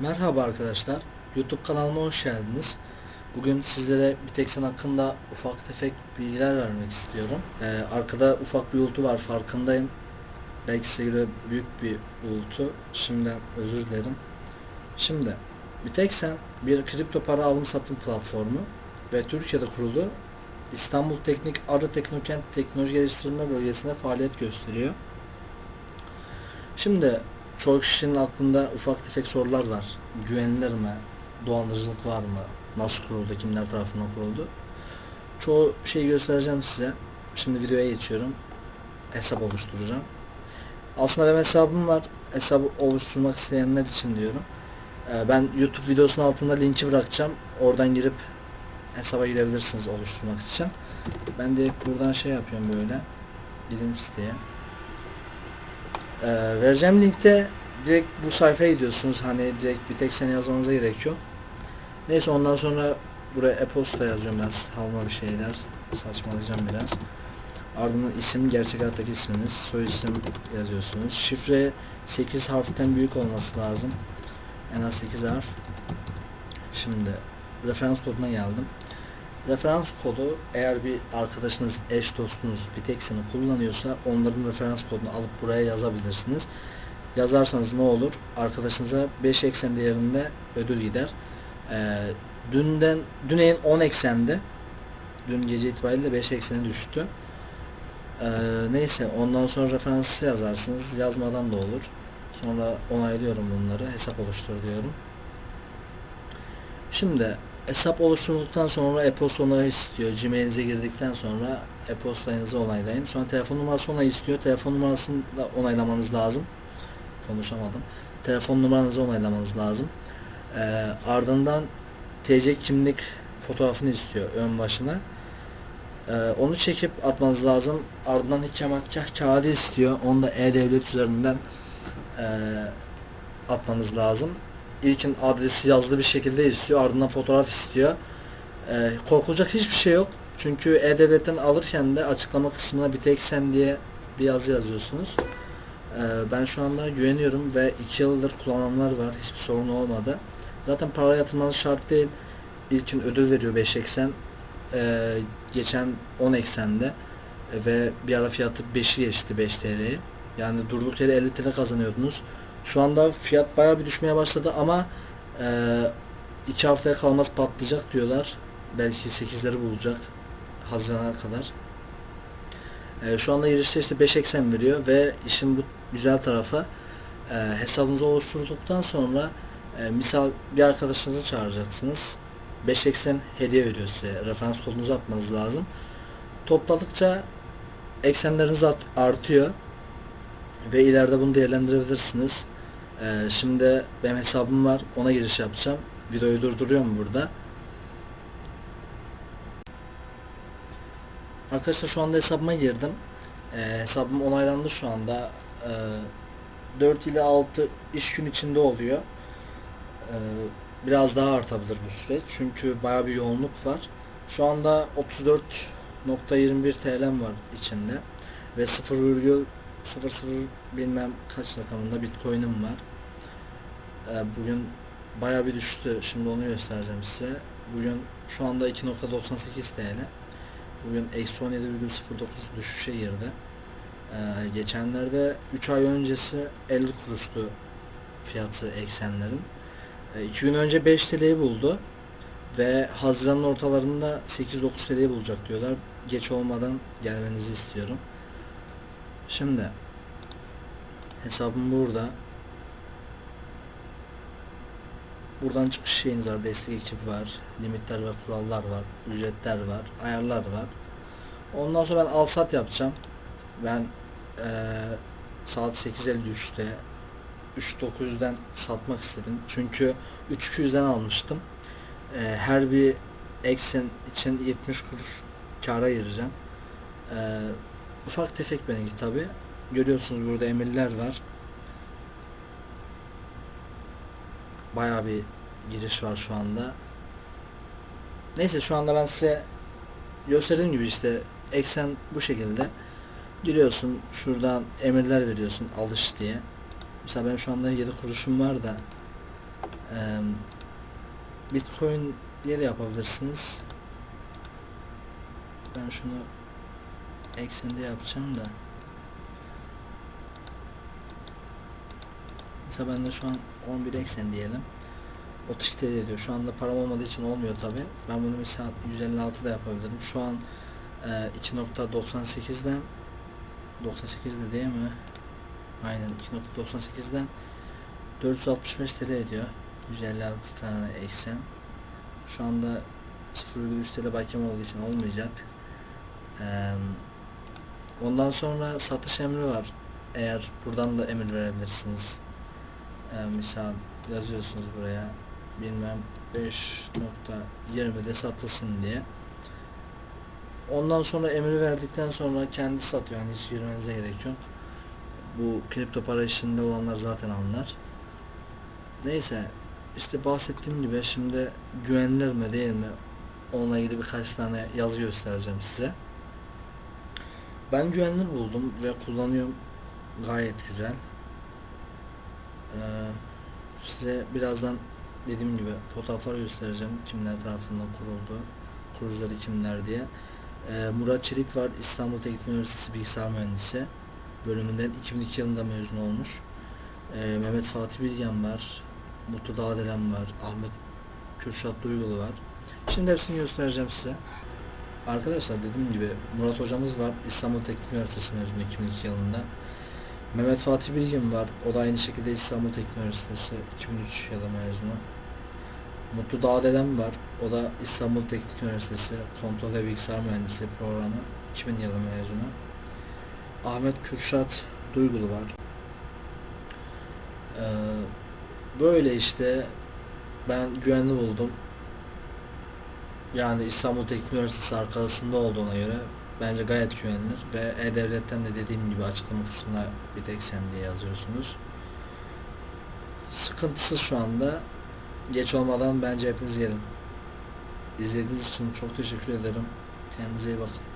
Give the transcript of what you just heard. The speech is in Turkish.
Merhaba arkadaşlar. YouTube kanalıma hoş geldiniz. Bugün sizlere Bitexen hakkında ufak tefek bilgiler vermek istiyorum. Ee, arkada ufak bir uğultu var farkındayım. Belki size göre büyük bir uğultu. Şimdiden özür dilerim. Şimdi Bitexen bir kripto para alım satım platformu ve Türkiye'de kurulu İstanbul Teknik Arı Teknokent Teknoloji Geliştirme Bölgesi'nde faaliyet gösteriyor. Şimdi çoğu kişinin aklında ufak tefek sorular var. Güvenilir mi? Dolandırıcılık var mı? Nasıl kuruldu? Kimler tarafından kuruldu? Çoğu şeyi göstereceğim size. Şimdi videoya geçiyorum. Hesap oluşturacağım. Aslında benim hesabım var. Hesap oluşturmak isteyenler için diyorum. Ee, Ben YouTube videosunun altında linki bırakacağım. Oradan girip hesaba girebilirsiniz oluşturmak için. Ben direkt buradan şey yapıyorum böyle. Gireyim siteye. Ee, vereceğim linkte direkt bu sayfaya gidiyorsunuz. Hani direkt bir tek sene yazmanıza gerek yok. Neyse ondan sonra buraya e-posta yazıyorum biraz. Halma bir şeyler. Saçmalayacağım biraz. Ardından isim, gerçek hayattaki isminiz, soy isim yazıyorsunuz. Şifre 8 harften büyük olması lazım. En az 8 harf. Şimdi referans koduna geldim. Referans kodu eğer bir arkadaşınız, eş dostunuz bir teksini kullanıyorsa onların referans kodunu alıp buraya yazabilirsiniz. Yazarsanız ne olur? Arkadaşınıza 5 eksen değerinde ödül gider. Ee, dünden, düneyin 10 eksende dün gece itibariyle 5 eksene düştü. Ee, neyse ondan sonra referansı yazarsınız. Yazmadan da olur. Sonra onaylıyorum bunları. Hesap oluştur diyorum. Şimdi hesap oluşturulduktan sonra e-posta onayı istiyor. Gmail'inize girdikten sonra e-postanızı onaylayın. Sonra telefon numarası onayı istiyor. Telefon numarasını da onaylamanız lazım. Konuşamadım. Telefon numaranızı onaylamanız lazım. Ee, ardından TC kimlik fotoğrafını istiyor ön başına. Ee, onu çekip atmanız lazım. Ardından ikametgah kağıdı istiyor. Onu da e-devlet üzerinden e, atmanız lazım. İlkin adresi yazılı bir şekilde istiyor. Ardından fotoğraf istiyor. Ee, korkulacak hiçbir şey yok. Çünkü E-Devlet'ten alırken de açıklama kısmına bir tek sen diye bir yazı yazıyorsunuz. Ee, ben şu anda güveniyorum ve 2 yıldır kullananlar var. Hiçbir sorun olmadı. Zaten para yatırmanız şart değil. İlkin ödül veriyor 5 eksen. Ee, geçen 10 eksende e, ve bir ara fiyatı 5'i geçti 5 TL'yi. Yani durduk yere 50 TL kazanıyordunuz. Şu anda fiyat bayağı bir düşmeye başladı ama e, iki haftaya kalmaz patlayacak diyorlar. Belki 8'leri bulacak Haziran'a kadar. E, şu anda girişte işte 5 eksen veriyor ve işin bu güzel tarafı e, hesabınızı oluşturduktan sonra e, misal bir arkadaşınızı çağıracaksınız. 5 eksen hediye veriyor size. Referans kodunuzu atmanız lazım. Topladıkça eksenleriniz art- artıyor ve ileride bunu değerlendirebilirsiniz. Ee, şimdi benim hesabım var. Ona giriş yapacağım. Videoyu durduruyorum burada. Arkadaşlar şu anda hesabıma girdim. Ee, hesabım onaylandı şu anda. Ee, 4 ile 6 iş gün içinde oluyor. Ee, biraz daha artabilir bu süreç. Çünkü baya bir yoğunluk var. Şu anda 34.21 TL'm var içinde. Ve 0,00 bilmem kaç rakamında bitcoin'im var. Ee, bugün baya bir düştü. Şimdi onu göstereceğim size. Bugün şu anda 2.98 TL. Bugün eksi 17,09 düşüşe girdi. Ee, geçenlerde 3 ay öncesi 50 kuruştu fiyatı eksenlerin. 2 gün önce 5 TL'yi buldu ve Haziran'ın ortalarında 8-9 TL'yi bulacak diyorlar. Geç olmadan gelmenizi istiyorum. Şimdi hesabım burada. Buradan çıkış şeyiniz var, destek ekibi var, limitler ve kurallar var, ücretler var, ayarlar var. Ondan sonra ben al sat yapacağım. Ben eee saat 8.53'te 3.900'den satmak istedim. Çünkü 3.200'den almıştım. Eee, her bir eksen için 70 kuruş kâra gireceğim. Eee ufak tefek benimki tabi. Görüyorsunuz burada emirler var. Bayağı bir giriş var şu anda. Neyse şu anda ben size gösterdiğim gibi işte eksen bu şekilde giriyorsun şuradan emirler veriyorsun alış diye. Mesela ben şu anda 7 kuruşum var da Eee, Bitcoin diye de yapabilirsiniz. Ben şunu eksende yapacağım da. Mesela ben de şu an 11 eksen diyelim. 32 TL ediyor. Şu anda param olmadığı için olmuyor tabi. Ben bunu mesela 156 da yapabilirim. Şu an e, 2.98'den 98 de değil mi? Aynen 2.98'den 465 TL ediyor. 156 tane eksen. Şu anda 0,3 TL bakiyem olduğu için olmayacak. Eee, ondan sonra satış emri var. Eğer buradan da emir verebilirsiniz. Eee misal yazıyorsunuz buraya bilmem 5.20'de satılsın diye. Ondan sonra emri verdikten sonra kendi satıyor. Yani hiç girmenize gerek yok. Bu kripto para işinde olanlar zaten anlar. Neyse işte bahsettiğim gibi şimdi güvenilir mi değil mi onunla ilgili birkaç tane yazı göstereceğim size. Ben güvenilir buldum ve kullanıyorum gayet güzel. Ee, size birazdan dediğim gibi fotoğraflar göstereceğim kimler tarafından kuruldu kurucuları kimler diye. Ee, Murat Çelik var İstanbul Teknik Üniversitesi Bilgisayar Mühendisi bölümünden 2002 yılında mezun olmuş. Ee, Mehmet Fatih Bilgen var. Mutlu Dağdelen var. Ahmet Kürşat Duygulu var. Şimdi hepsini göstereceğim size. Arkadaşlar dediğim gibi Murat hocamız var. İstanbul Teknik Üniversitesi mezunu 2002 yılında. Mehmet Fatih Bilgin var. O da aynı şekilde İstanbul Teknik Üniversitesi 2003 yılı mezunu. Mutlu Dağdelen var. O da İstanbul Teknik Üniversitesi Kontrol ve Bilgisayar Mühendisi programı 2000 yılı mezunu. Ahmet Kürşat Duygulu var. Ee, böyle işte ben güvenli buldum. Yani İstanbul Teknik Üniversitesi arkasında olduğuna göre bence gayet güvenilir ve E-Devlet'ten de dediğim gibi açıklama kısmına bir tek sen diye yazıyorsunuz. Sıkıntısız şu anda. Geç olmadan bence hepiniz gelin. İzlediğiniz için çok teşekkür ederim. Kendinize iyi bakın.